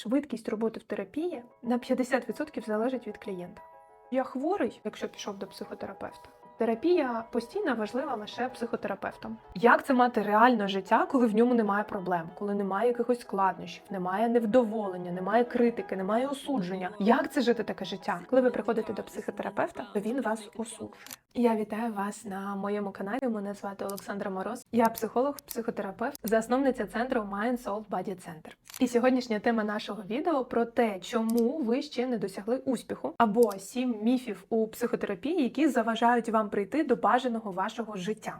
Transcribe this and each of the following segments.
швидкість роботи в терапії на 50% залежить від клієнта. Я хворий, якщо пішов до психотерапевта. Терапія постійно важлива лише психотерапевтам. Як це мати реальне життя, коли в ньому немає проблем, коли немає якихось складнощів, немає невдоволення, немає критики, немає осудження? Як це жити таке життя? Коли ви приходите до психотерапевта, то він вас осуджує. Я вітаю вас на моєму каналі. Мене звати Олександра Мороз. Я психолог, психотерапевт, засновниця центру Mind Soul Body Center. І сьогоднішня тема нашого відео про те, чому ви ще не досягли успіху, або сім міфів у психотерапії, які заважають вам прийти до бажаного вашого життя.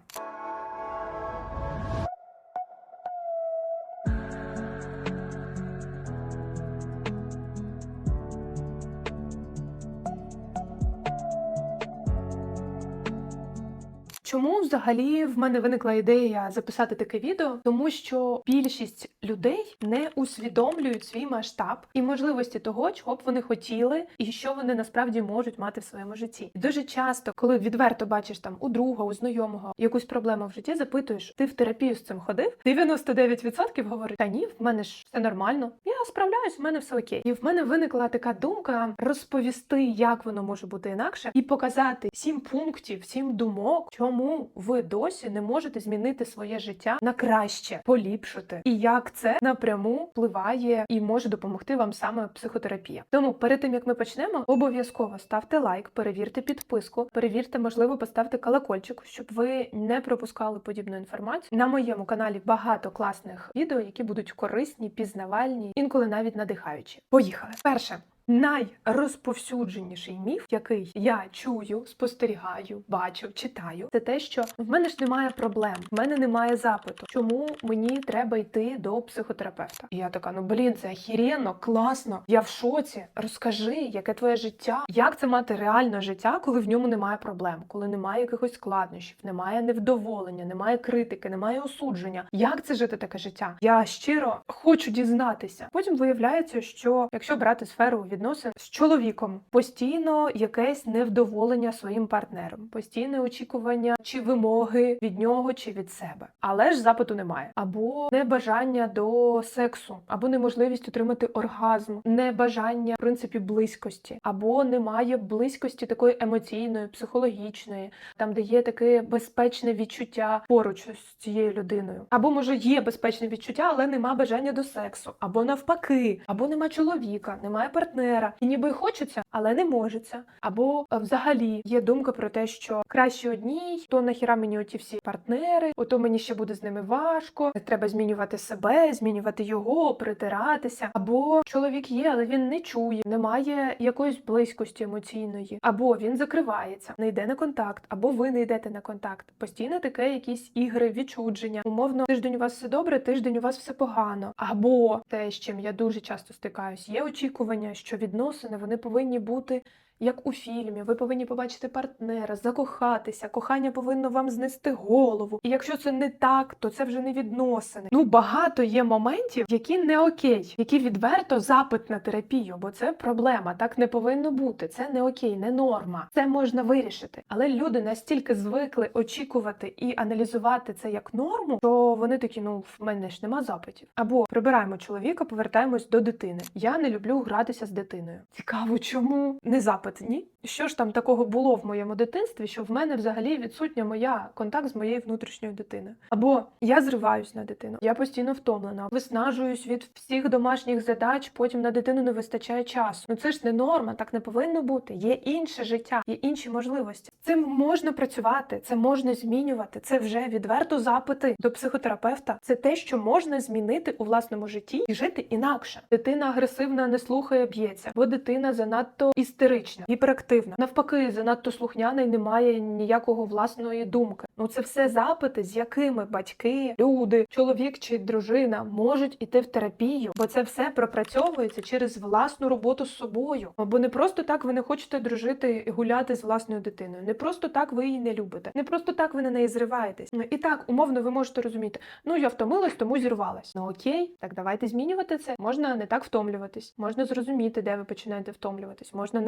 Чому взагалі в мене виникла ідея записати таке відео? Тому що більшість людей не усвідомлюють свій масштаб і можливості того, чого б вони хотіли, і що вони насправді можуть мати в своєму житті. Дуже часто, коли відверто бачиш там у друга, у знайомого якусь проблему в житті, запитуєш, ти в терапію з цим ходив? 99% говорить, та ні, в мене ж все нормально. Я справляюсь, в мене все окей. І в мене виникла така думка розповісти, як воно може бути інакше, і показати сім пунктів, сім думок, чому ви досі не можете змінити своє життя на краще, поліпшити, і як це напряму впливає і може допомогти вам саме психотерапія. Тому перед тим як ми почнемо, обов'язково ставте лайк, перевірте підписку, перевірте, можливо, поставте колокольчик, щоб ви не пропускали подібну інформацію. На моєму каналі багато класних відео, які будуть корисні, пізнавальні, інколи навіть надихаючі. Поїхали. Перше. Найрозповсюдженіший міф, який я чую, спостерігаю, бачу, читаю, це те, що в мене ж немає проблем, в мене немає запиту. Чому мені треба йти до психотерапевта? І я така, ну блін, це охеренно, класно. Я в шоці. Розкажи, яке твоє життя? Як це мати реальне життя, коли в ньому немає проблем, коли немає якихось складнощів, немає невдоволення, немає критики, немає осудження. Як це жити таке життя? Я щиро хочу дізнатися. Потім виявляється, що якщо брати сферу відносин з чоловіком, постійно якесь невдоволення своїм партнером, постійне очікування чи вимоги від нього чи від себе, але ж запиту немає, або небажання до сексу, або неможливість отримати оргазм, небажання в принципі близькості, або немає близькості такої емоційної, психологічної, там де є таке безпечне відчуття поруч з цією людиною, або може є безпечне відчуття, але нема бажання до сексу, або навпаки, або нема чоловіка, немає партнера, і ніби хочеться, але не можеться. Або е, взагалі є думка про те, що краще одній, то нахіра мені оті всі партнери, ото мені ще буде з ними важко. Треба змінювати себе, змінювати його, притиратися. Або чоловік є, але він не чує, немає якоїсь близькості емоційної, або він закривається, не йде на контакт, або ви не йдете на контакт. Постійно таке якісь ігри, відчудження. Умовно, тиждень у вас все добре, тиждень у вас все погано. Або те, з чим я дуже часто стикаюсь, є очікування, що відносини вони повинні бути. Як у фільмі, ви повинні побачити партнера, закохатися, кохання повинно вам знести голову. І якщо це не так, то це вже не відносини. Ну багато є моментів, які не окей, які відверто запит на терапію, бо це проблема. Так не повинно бути. Це не окей, не норма. Це можна вирішити. Але люди настільки звикли очікувати і аналізувати це як норму, що вони такі, ну в мене ж нема запитів. Або прибираємо чоловіка, повертаємось до дитини. Я не люблю гратися з дитиною. Цікаво, чому не запит? Ні, що ж там такого було в моєму дитинстві, що в мене взагалі відсутня моя контакт з моєю внутрішньою дитиною. Або я зриваюсь на дитину, я постійно втомлена, виснажуюсь від всіх домашніх задач, потім на дитину не вистачає часу. Ну це ж не норма, так не повинно бути. Є інше життя, є інші можливості. Цим можна працювати, це можна змінювати. Це вже відверто запити до психотерапевта. Це те, що можна змінити у власному житті і жити інакше. Дитина агресивна, не слухає, б'ється, бо дитина занадто істерична, гіперактивна. Навпаки, занадто слухняна і не має ніякого власної думки. Ну це все запити, з якими батьки, люди, чоловік чи дружина можуть іти в терапію, бо це все пропрацьовується через власну роботу з собою. Бо не просто так ви не хочете дружити і гуляти з власною дитиною. Не просто так ви її не любите. Не просто так ви на неї зриваєтесь. Ну і так, умовно, ви можете розуміти, ну я втомилась, тому зірвалась. Ну окей, так давайте змінювати це. Можна не так втомлюватись, можна зрозуміти, де ви починаєте втомлюватись, можна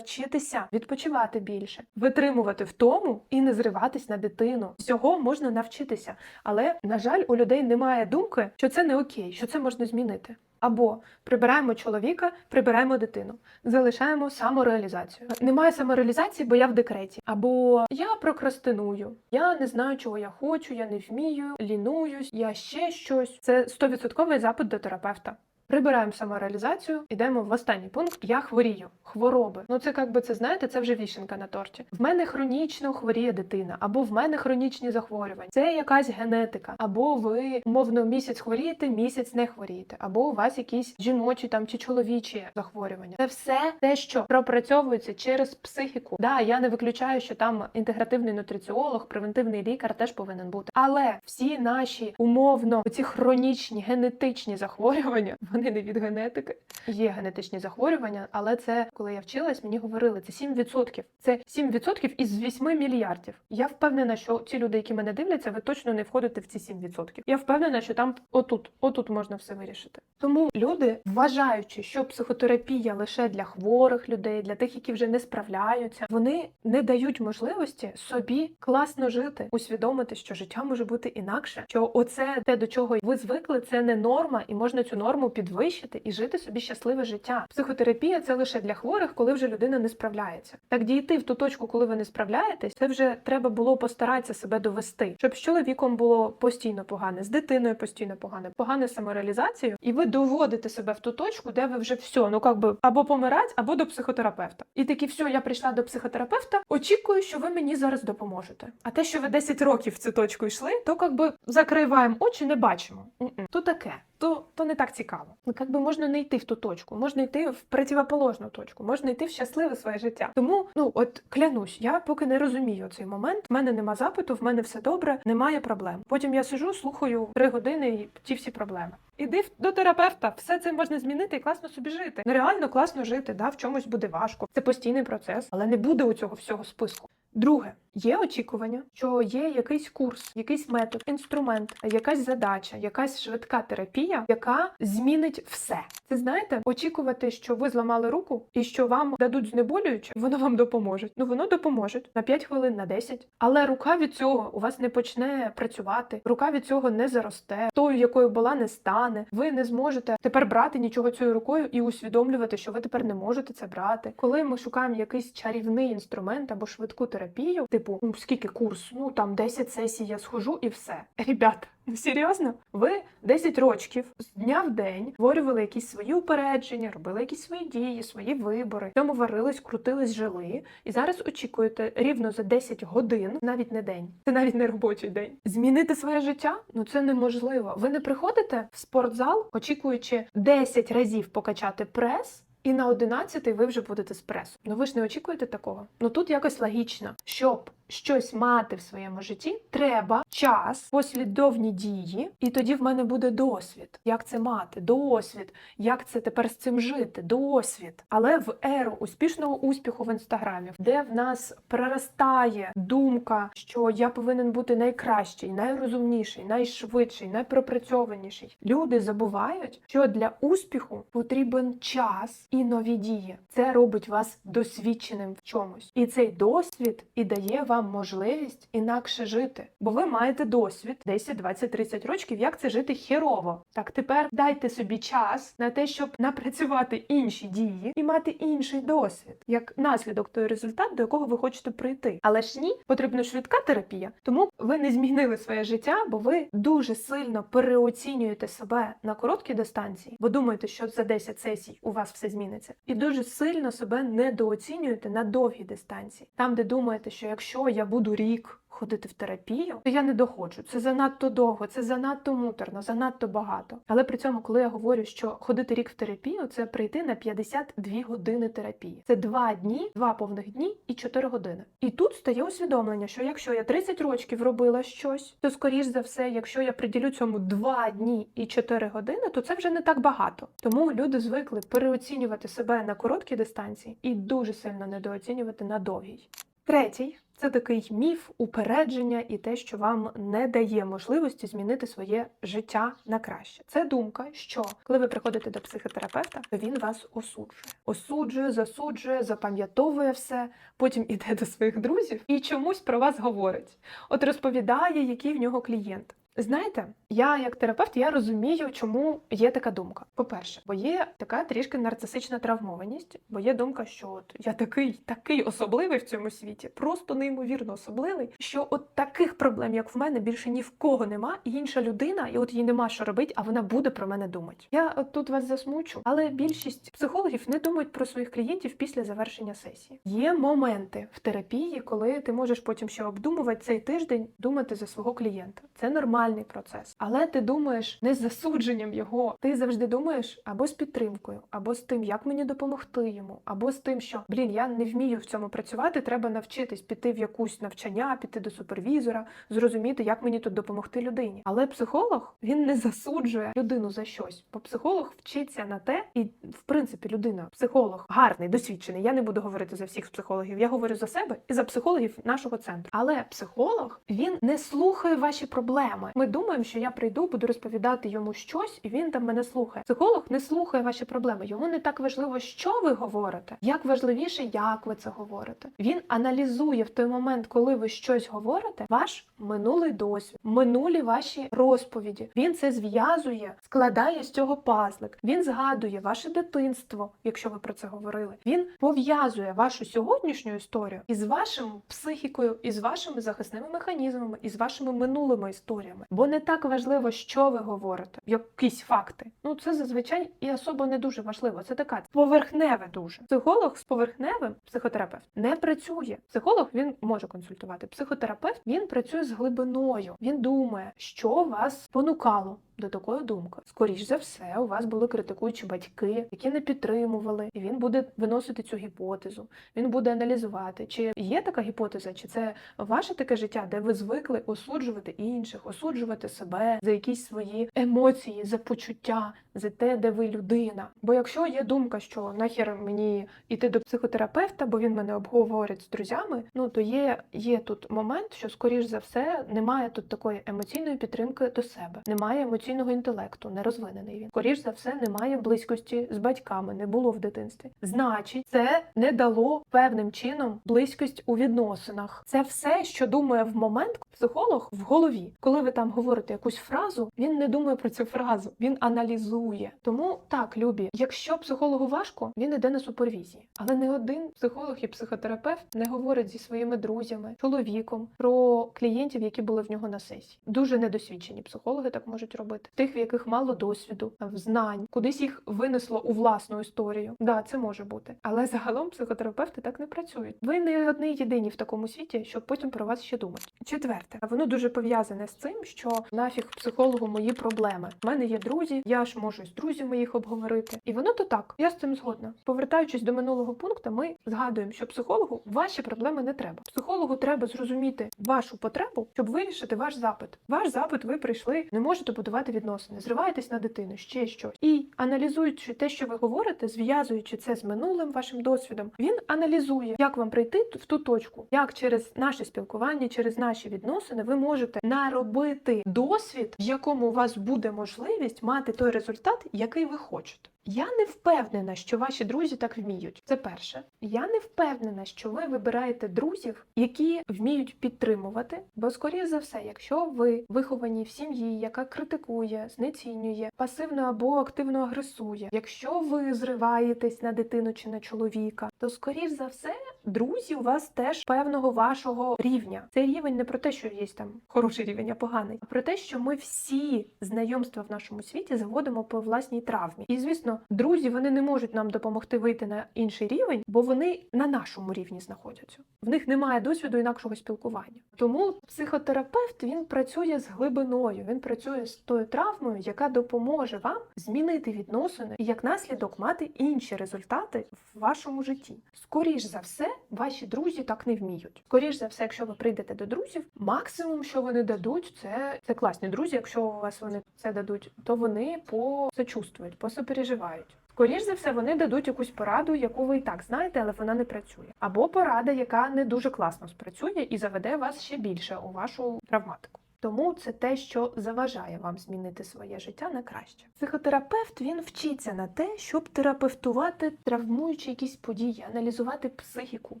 навчитися відпочивати більше, витримувати втому і не зриватись на дитину. Всього можна навчитися, але на жаль, у людей немає думки, що це не окей, що це можна змінити. Або прибираємо чоловіка, прибираємо дитину, залишаємо самореалізацію. Немає самореалізації, бо я в декреті. Або я прокрастиную, я не знаю, чого я хочу, я не вмію, лінуюсь, я ще щось. Це 100% запит до терапевта. Прибираємо самореалізацію, йдемо в останній пункт. Я хворію, хвороби. Ну це як би це знаєте, це вже вішенка на торті. В мене хронічно хворіє дитина, або в мене хронічні захворювання. Це якась генетика, або ви умовно місяць хворієте, місяць не хворієте, або у вас якісь жіночі там чи чоловічі захворювання. Це все те, що пропрацьовується через психіку. Да, я не виключаю, що там інтегративний нутриціолог, превентивний лікар теж повинен бути. Але всі наші умовно ці хронічні генетичні захворювання, вони не від генетики. Є генетичні захворювання, але це коли я вчилась, мені говорили це 7%. Це 7% із 8 мільярдів. Я впевнена, що ці люди, які мене дивляться, ви точно не входите в ці 7%. Я впевнена, що там отут, отут можна все вирішити. Тому люди, вважаючи, що психотерапія лише для хворих людей, для тих, які вже не справляються, вони не дають можливості собі класно жити, усвідомити, що життя може бути інакше. Що оце те, до чого ви звикли, це не норма, і можна цю норму підвищити і жити собі щасливе життя. Психотерапія це лише для хворих, коли вже людина не справляється. Так дійти в ту точку, коли ви не справляєтесь, це вже треба було постаратися себе довести, щоб з чоловіком було постійно погане, з дитиною постійно погане, погане самореалізацією, і ви доводите себе в ту точку, де ви вже все, ну як би або помирать, або до психотерапевта. І такі, все, я прийшла до психотерапевта, очікую, що ви мені зараз допоможете. А те, що ви 10 років в цю точку йшли, то як би закриваємо очі, не бачимо. То таке. То, то не так цікаво. Ну, як би можна не йти в ту точку, можна йти в противоположну точку, можна йти в щасливе своє життя. Тому, ну от клянусь, я поки не розумію цей момент. В мене нема запиту, в мене все добре, немає проблем. Потім я сижу, слухаю три години і ті всі проблеми. Іди до терапевта, все це можна змінити і класно собі жити. Ну, реально класно жити, да, в чомусь буде важко. Це постійний процес, але не буде у цього всього списку. Друге, є очікування, що є якийсь курс, якийсь метод, інструмент, якась задача, якась швидка терапія, яка змінить все. Це знаєте, очікувати, що ви зламали руку і що вам дадуть знеболююче, воно вам допоможе. Ну воно допоможе на 5 хвилин, на 10. Але рука від цього у вас не почне працювати. Рука від цього не заросте. Тою, якою була, не стане. Ви не зможете тепер брати нічого цією рукою і усвідомлювати, що ви тепер не можете це брати. Коли ми шукаємо якийсь чарівний інструмент або швидку терапію, типу, ну скільки курс, ну там 10 сесій я схожу і все. Ребята, серйозно? Ви 10 років з дня в день створювали якісь свої упередження, робили якісь свої дії, свої вибори. В цьому варились, крутились, жили. І зараз очікуєте рівно за 10 годин, навіть не день, це навіть не робочий день. Змінити своє життя? Ну це неможливо. Ви не приходите в спортзал, очікуючи 10 разів покачати прес. І на 11 ви вже будете з пресу. Ну ви ж не очікуєте такого. Ну тут якось логічно, щоб щось мати в своєму житті, треба час, послідовні дії, і тоді в мене буде досвід. Як це мати? Досвід, як це тепер з цим жити? Досвід. Але в еру успішного успіху в інстаграмі, де в нас проростає думка, що я повинен бути найкращий, найрозумніший, найшвидший, найпропрацьованіший. Люди забувають, що для успіху потрібен час і нові дії. Це робить вас досвідченим в чомусь. І цей досвід і дає вам можливість інакше жити. Бо ви маєте досвід 10, 20, 30 років, як це жити херово. Так тепер дайте собі час на те, щоб напрацювати інші дії і мати інший досвід, як наслідок той результат, до якого ви хочете прийти. Але ж ні, потрібна швидка терапія, тому ви не змінили своє життя, бо ви дуже сильно переоцінюєте себе на короткій дистанції, бо думаєте, що за 10 сесій у вас все зміниться, і дуже сильно себе недооцінюєте на довгій дистанції, там, де думаєте, що якщо я буду рік. Ходити в терапію, то я не доходжу. Це занадто довго, це занадто муторно, занадто багато. Але при цьому, коли я говорю, що ходити рік в терапію, це прийти на 52 години терапії. Це два дні, два повних дні і 4 години. І тут стає усвідомлення, що якщо я 30 років робила щось, то скоріш за все, якщо я приділю цьому 2 дні і 4 години, то це вже не так багато. Тому люди звикли переоцінювати себе на короткій дистанції і дуже сильно недооцінювати на довгій. Третій це такий міф, упередження і те, що вам не дає можливості змінити своє життя на краще. Це думка, що коли ви приходите до психотерапевта, то він вас осуджує. Осуджує, засуджує, запам'ятовує все, потім іде до своїх друзів і чомусь про вас говорить. От розповідає, який в нього клієнт. Знаєте, я як терапевт я розумію, чому є така думка. По-перше, бо є така трішки нарцисична травмованість, бо є думка, що от я такий, такий особливий в цьому світі, просто неймовірно особливий, що от таких проблем, як в мене, більше ні в кого нема, і інша людина, і от їй нема що робити, а вона буде про мене думати. Я от тут вас засмучу, але більшість психологів не думають про своїх клієнтів після завершення сесії. Є моменти в терапії, коли ти можеш потім ще обдумувати цей тиждень, думати за свого клієнта. Це нормальний процес. Але ти думаєш не з засудженням його. Ти завжди думаєш або з підтримкою, або з тим, як мені допомогти йому, або з тим, що блін, я не вмію в цьому працювати. Треба навчитись піти в якусь навчання, піти до супервізора, зрозуміти, як мені тут допомогти людині. Але психолог він не засуджує людину за щось, бо психолог вчиться на те, і в принципі людина, психолог гарний, досвідчений. Я не буду говорити за всіх психологів. Я говорю за себе і за психологів нашого центру. Але психолог він не слухає ваші проблеми. Ми думаємо, що я прийду, буду розповідати йому щось, і він там мене слухає. Психолог не слухає ваші проблеми. Йому не так важливо, що ви говорите, як важливіше, як ви це говорите. Він аналізує в той момент, коли ви щось говорите, ваш минулий досвід, минулі ваші розповіді. Він це зв'язує, складає з цього пазлик. Він згадує ваше дитинство, якщо ви про це говорили. Він пов'язує вашу сьогоднішню історію із вашим психікою, із вашими захисними механізмами, із вашими минулими історіями. Бо не так важливо, що ви говорите, якісь факти. Ну це зазвичай і особо не дуже важливо. Це така поверхневе дуже. Психолог з поверхневим психотерапевт не працює. Психолог він може консультувати. Психотерапевт він працює з глибиною. Він думає, що вас спонукало до такої думки. Скоріш за все, у вас були критикуючі батьки, які не підтримували, і він буде виносити цю гіпотезу. Він буде аналізувати, чи є така гіпотеза, чи це ваше таке життя, де ви звикли осуджувати інших, осуджувати себе за якісь свої емоції, за почуття, за те, де ви людина. Бо якщо є думка, що нахер мені йти до психотерапевта, бо він мене обговорить з друзями, ну то є, є тут момент, що скоріш за все немає тут такої емоційної підтримки до себе, немає емоційного інтелекту, не розвинений він. Скоріш за все, немає близькості з батьками, не було в дитинстві. Значить, це не дало певним чином близькість у відносинах. Це все, що думає в момент психолог в голові. Коли ви там говорите якусь фразу, він не думає про цю фразу, він аналізує. Тому так, любі, якщо психологу важко, він іде на супервізії. Але не один психолог і психотерапевт не говорить зі своїми друзями, чоловіком про клієнтів, які були в нього на сесії. Дуже недосвідчені психологи так можуть робити. Тих, в яких мало досвіду, знань, кудись їх винесло у власну історію. Да, це може бути. Але загалом психотерапевти так не працюють. Ви не одні єдині в такому світі, щоб потім про вас ще думати. Четверте, воно дуже пов'язане з цим, що нафіг психологу мої проблеми. У мене є друзі, я ж можу з друзями їх обговорити. І воно то так. Я з цим згодна. Повертаючись до минулого пункту, ми згадуємо, що психологу ваші проблеми не треба. Психологу треба зрозуміти вашу потребу, щоб вирішити ваш запит. Ваш запит, ви прийшли, не можете будувати відносини, зриваєтесь на дитину, ще щось. І аналізуючи те, що ви говорите, зв'язуючи це з минулим вашим досвідом, він аналізує, як вам прийти в ту точку, як через наше спілкування, через наші відносини, ви можете наробити досвід, в якому у вас буде можливість мати той результат, який ви хочете. Я не впевнена, що ваші друзі так вміють. Це перше. Я не впевнена, що ви вибираєте друзів, які вміють підтримувати. Бо, скоріше за все, якщо ви виховані в сім'ї, яка критикує, знецінює, пасивно або активно агресує, якщо ви зриваєтесь на дитину чи на чоловіка, то скоріш за все. Друзі у вас теж певного вашого рівня. Цей рівень не про те, що є там хороший рівень, а поганий, а про те, що ми всі знайомства в нашому світі заводимо по власній травмі. І звісно, друзі вони не можуть нам допомогти вийти на інший рівень, бо вони на нашому рівні знаходяться. В них немає досвіду інакшого спілкування. Тому психотерапевт він працює з глибиною, він працює з тою травмою, яка допоможе вам змінити відносини і як наслідок мати інші результати в вашому житті. Скоріш за все, ваші друзі так не вміють. Скоріше за все, якщо ви прийдете до друзів, максимум, що вони дадуть, це, це класні друзі. Якщо у вас вони це дадуть, то вони посочувствують, посопереживають. Скоріш за все, вони дадуть якусь пораду, яку ви і так знаєте, але вона не працює. Або порада, яка не дуже класно спрацює і заведе вас ще більше у вашу травматику. Тому це те, що заважає вам змінити своє життя на краще. Психотерапевт він вчиться на те, щоб терапевтувати травмуючі якісь події, аналізувати психіку.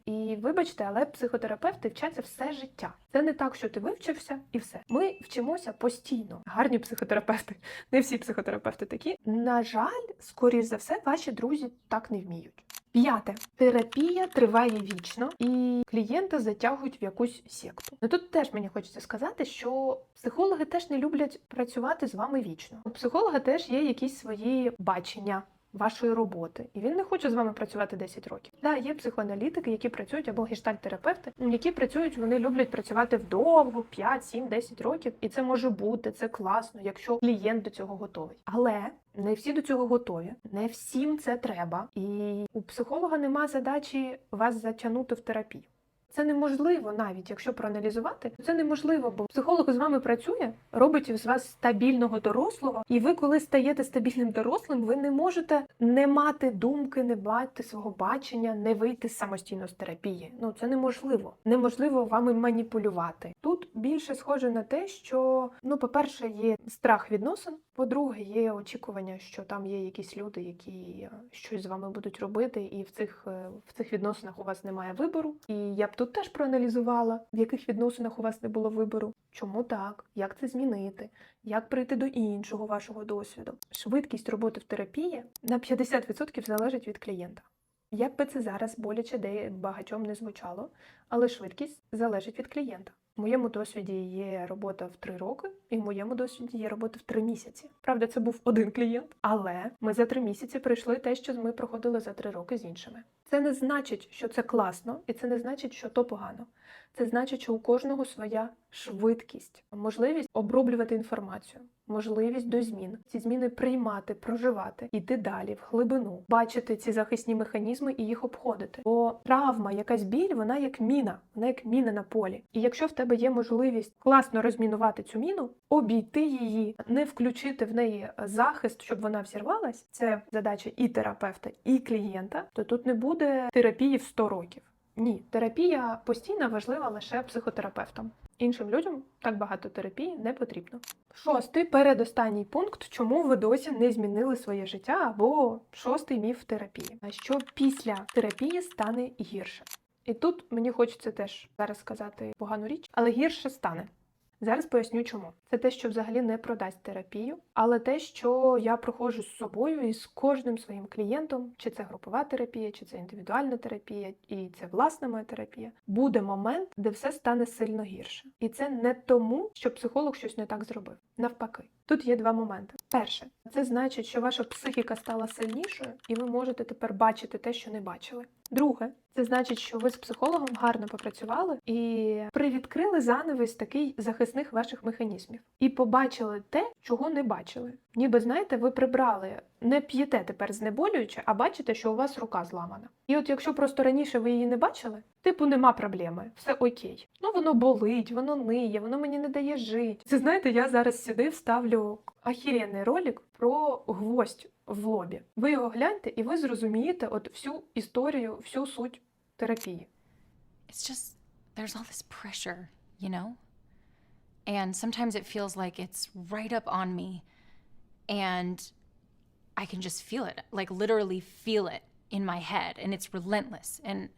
І вибачте, але психотерапевти вчаться все життя. Це не так, що ти вивчився і все. Ми вчимося постійно. Гарні психотерапевти, не всі психотерапевти такі. На жаль, скоріш за все, ваші друзі так не вміють. П'яте терапія триває вічно, і клієнта затягують в якусь секту. Ну тут теж мені хочеться сказати, що психологи теж не люблять працювати з вами вічно. У психолога теж є якісь свої бачення. Вашої роботи, і він не хоче з вами працювати 10 років. Да, є психоаналітики, які працюють або гештальт-терапевти, які працюють, вони люблять працювати вдовго, 5, 7, 10 років, і це може бути, це класно, якщо клієнт до цього готовий. Але не всі до цього готові, не всім це треба. І у психолога нема задачі вас затягнути в терапію. Це неможливо навіть, якщо проаналізувати, це неможливо, бо психолог з вами працює, робить з вас стабільного дорослого, і ви, коли стаєте стабільним дорослим, ви не можете не мати думки, не мати свого бачення, не вийти самостійно з терапії. Ну це неможливо. Неможливо вами маніпулювати. Тут більше схоже на те, що ну, по-перше, є страх відносин. По-друге, є очікування, що там є якісь люди, які е, щось з вами будуть робити, і в цих е, в цих відносинах у вас немає вибору. І я б тут теж проаналізувала, в яких відносинах у вас не було вибору. Чому так? Як це змінити? Як прийти до іншого вашого досвіду? Швидкість роботи в терапії на 50% залежить від клієнта. Як би це зараз боляче де багатьом не звучало, але швидкість залежить від клієнта. В моєму досвіді є робота в три роки, і в моєму досвіді є робота в три місяці. Правда, це був один клієнт, але ми за три місяці пройшли те, що ми проходили за три роки з іншими. Це не значить, що це класно, і це не значить, що то погано. Це значить, що у кожного своя швидкість, можливість оброблювати інформацію, можливість до змін, ці зміни приймати, проживати, йти далі, в глибину, бачити ці захисні механізми і їх обходити. Бо травма, якась біль, вона як міна, вона як міна на полі. І якщо в тебе є можливість класно розмінувати цю міну, обійти її, не включити в неї захист, щоб вона взірвалась, це задача і терапевта, і клієнта, то тут не буде терапії в 100 років. Ні, терапія постійно важлива лише психотерапевтам. Іншим людям так багато терапії не потрібно. Шостий передостанній пункт, чому ви досі не змінили своє життя, або шостий міф терапії. А що після терапії стане гірше? І тут мені хочеться теж зараз сказати погану річ, але гірше стане. Зараз поясню, чому це те, що взагалі не продасть терапію, але те, що я проходжу з собою і з кожним своїм клієнтом, чи це групова терапія, чи це індивідуальна терапія, і це власна моя терапія, буде момент, де все стане сильно гірше. І це не тому, що психолог щось не так зробив. Навпаки, тут є два моменти. Перше, це значить, що ваша психіка стала сильнішою, і ви можете тепер бачити те, що не бачили. Друге, це значить, що ви з психологом гарно попрацювали і привідкрили занавес такий захисних ваших механізмів, і побачили те, чого не бачили. Ніби знаєте, ви прибрали, не п'єте тепер знеболююче, а бачите, що у вас рука зламана. І от якщо просто раніше ви її не бачили, типу нема проблеми, все окей. Ну воно болить, воно ниє, воно мені не дає жити. Це знаєте, я зараз сюди вставлю ахіренний ролик про гвоздь в лобі. Ви його гляньте, і ви зрозумієте от всю історію, всю суть терапії. it's just there's all this pressure, you know? And sometimes it feels like it's right up on me and I can just feel it, like literally feel it in my head and it's relentless and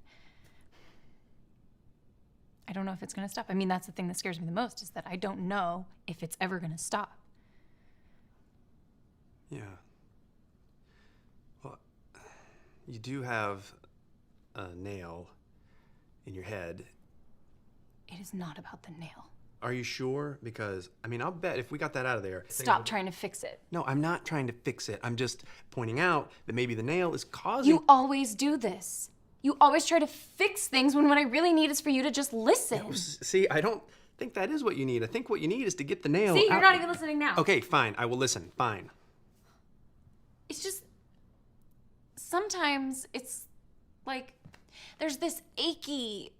I don't know if it's going to stop. I mean, that's the thing that scares me the most is that I don't know if it's ever going to stop. Yeah. you do have a nail in your head. It is not about the nail. Are you sure? Because, I mean, I'll bet if we got that out of there. Stop trying to fix it. No, I'm not trying to fix it. I'm just pointing out that maybe the nail is causing. You always do this. You always try to fix things when what I really need is for you to just listen. S- See, I don't think that is what you need. I think what you need is to get the nail. See, you're out- not even listening now. Okay, fine. I will listen. Fine. It's just sometimes it's like there's this achy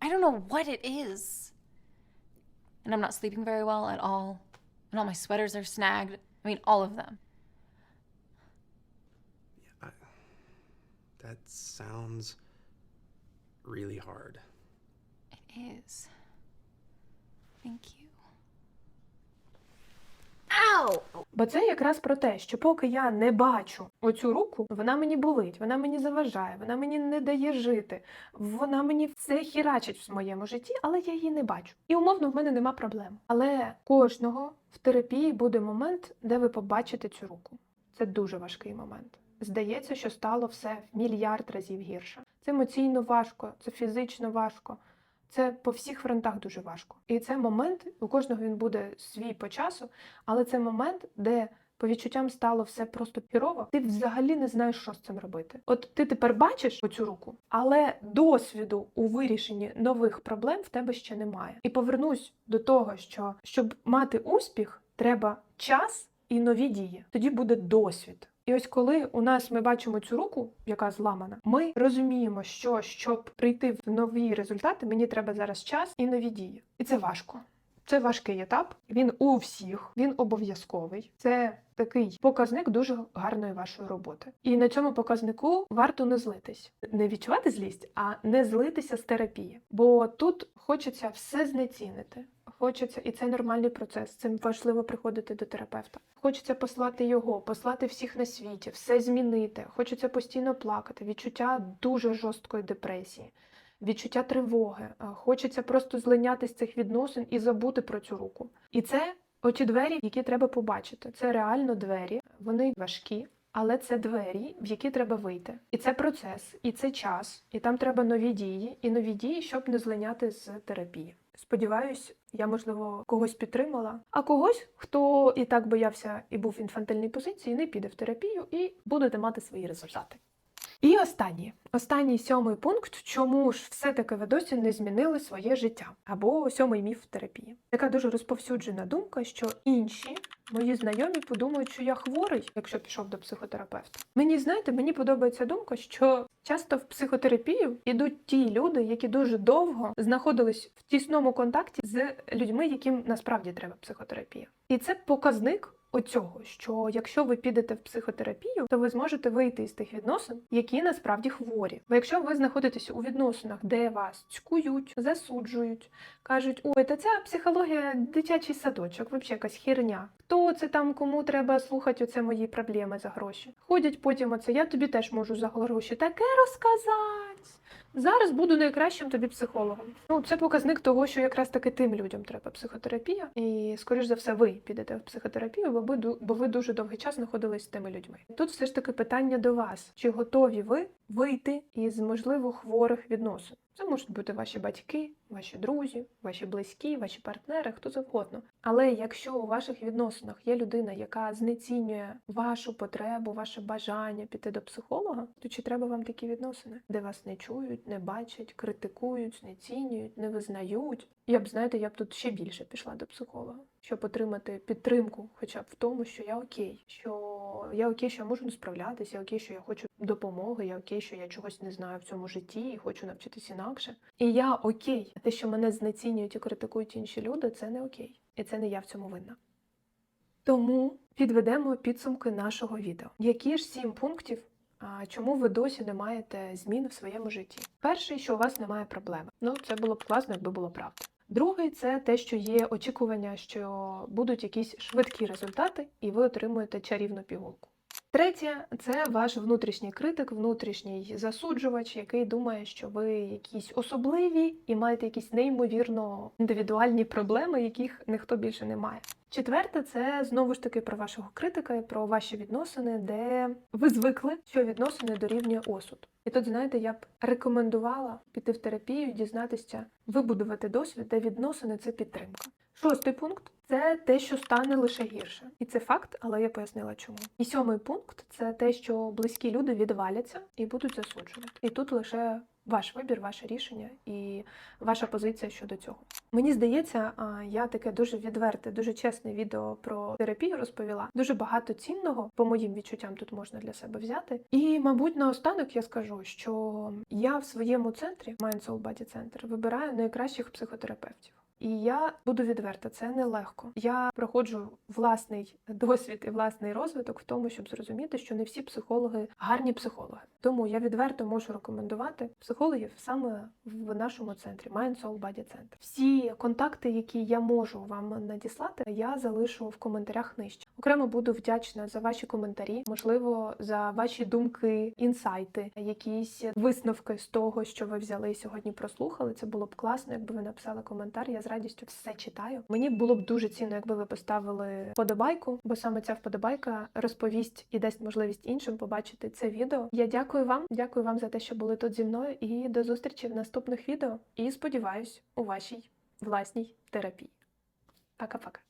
I don't know what it is. And I'm not sleeping very well at all. And all my sweaters are snagged. I mean, all of them. That sounds really hard. It is. Thank you. Бо це якраз про те, що поки я не бачу оцю руку, вона мені болить, вона мені заважає, вона мені не дає жити, вона мені все хірачить в моєму житті, але я її не бачу. І умовно в мене нема проблем. Але кожного в терапії буде момент, де ви побачите цю руку. Це дуже важкий момент. Здається, що стало все в мільярд разів гірше. Це емоційно важко, це фізично важко. Це по всіх фронтах дуже важко. І це момент, у кожного він буде свій по часу, але це момент, де по відчуттям стало все просто хірово. Ти взагалі не знаєш, що з цим робити. От ти тепер бачиш оцю руку, але досвіду у вирішенні нових проблем в тебе ще немає. І повернусь до того, що щоб мати успіх, треба час і нові дії. Тоді буде досвід. І ось коли у нас ми бачимо цю руку, яка зламана, ми розуміємо, що щоб прийти в нові результати, мені треба зараз час і нові дії. І це важко. Це важкий етап. Він у всіх, він обов'язковий. Це такий показник дуже гарної вашої роботи. І на цьому показнику варто не злитись, не відчувати злість, а не злитися з терапії. Бо тут хочеться все знецінити. Хочеться, і це нормальний процес. Цим важливо приходити до терапевта. Хочеться послати його, послати всіх на світі, все змінити. Хочеться постійно плакати, відчуття дуже жорсткої депресії, відчуття тривоги. Е, Хочеться просто злиняти з цих відносин і забути про цю руку. І це оті двері, які треба побачити. Це реально двері, вони важкі. Але це двері, в які треба вийти. І це процес, і це час, і там треба нові дії, і нові дії, щоб не злиняти з терапії. Сподіваюсь, я можливо когось підтримала, а когось, хто і так боявся і був в інфантильній позиції, не піде в терапію і будете мати свої результати. І останній, останній сьомий пункт, чому ж все-таки ви досі не змінили своє життя, або сьомий міф терапії. Така дуже розповсюджена думка, що інші мої знайомі подумають, що я хворий, якщо пішов до психотерапевта. Мені знаєте, мені подобається думка, що часто в психотерапію йдуть ті люди, які дуже довго знаходились в тісному контакті з людьми, яким насправді треба психотерапія. І це показник. Оцього, що якщо ви підете в психотерапію, то ви зможете вийти із тих відносин, які насправді хворі. Бо якщо ви знаходитеся у відносинах, де вас цькують, засуджують, кажуть, ой, та ця психологія дитячий садочок, взагалі якась херня. Хто це там, кому треба слухати оце мої проблеми за гроші? Ходять потім оце, я тобі теж можу за гроші таке розказати. Зараз буду найкращим тобі психологом. Ну, це показник того, що якраз таки тим людям треба психотерапія. І, скоріш за все, ви підете в психотерапію, бо ви, бо ви дуже довгий час знаходились з тими людьми. Тут все ж таки питання до вас: чи готові ви вийти із можливо хворих відносин? Це можуть бути ваші батьки, ваші друзі, ваші близькі, ваші партнери, хто завгодно. Але якщо у ваших відносинах є людина, яка знецінює вашу потребу, ваше бажання піти до психолога, то чи треба вам такі відносини, де вас не чують, не бачать, критикують, знецінюють, не визнають? Я б знаєте, я б тут ще більше пішла до психолога, щоб отримати підтримку, хоча б в тому, що я окей, що я окей, що я можу не справлятися, я окей, що я хочу допомоги, я окей, що я чогось не знаю в цьому житті і хочу навчитися інакше. І я окей. Те, що мене знецінюють і критикують інші люди, це не окей. І це не я в цьому винна. Тому підведемо підсумки нашого відео. Які ж сім пунктів, чому ви досі не маєте змін в своєму житті? Перший, що у вас немає проблеми. Ну, це було б класно, якби було правда. Другий це те, що є очікування, що будуть якісь швидкі результати, і ви отримуєте чарівну пігулку. Третє це ваш внутрішній критик, внутрішній засуджувач, який думає, що ви якісь особливі і маєте якісь неймовірно індивідуальні проблеми, яких ніхто більше не має. Четверте, це знову ж таки про вашого критика про ваші відносини, де ви звикли, що відносини дорівнює осуд. І тут, знаєте, я б рекомендувала піти в терапію, дізнатися, вибудувати досвід, де відносини це підтримка. Шостий пункт це те, що стане лише гірше. І це факт, але я пояснила чому. І сьомий пункт це те, що близькі люди відваляться і будуть засуджувати. І тут лише ваш вибір, ваше рішення і ваша позиція щодо цього. Мені здається, я таке дуже відверте, дуже чесне відео про терапію розповіла. Дуже багато цінного, по моїм відчуттям, тут можна для себе взяти. І, мабуть, наостанок я скажу, що я в своєму центрі, Mind Soul Body Center, вибираю найкращих психотерапевтів. І я буду відверта, це нелегко. Я проходжу власний досвід і власний розвиток в тому, щоб зрозуміти, що не всі психологи гарні психологи. Тому я відверто можу рекомендувати психологів саме в нашому центрі Mind Soul Body Center. Всі контакти, які я можу вам надіслати, я залишу в коментарях нижче. Окремо буду вдячна за ваші коментарі, можливо, за ваші думки, інсайти, якісь висновки з того, що ви взяли і сьогодні прослухали. Це було б класно, якби ви написали коментар. Я радістю все читаю. Мені було б дуже цінно, якби ви поставили вподобайку, бо саме ця вподобайка розповість і дасть можливість іншим побачити це відео. Я дякую вам, дякую вам за те, що були тут зі мною, і до зустрічі в наступних відео. І сподіваюсь, у вашій власній терапії. Пока-пока.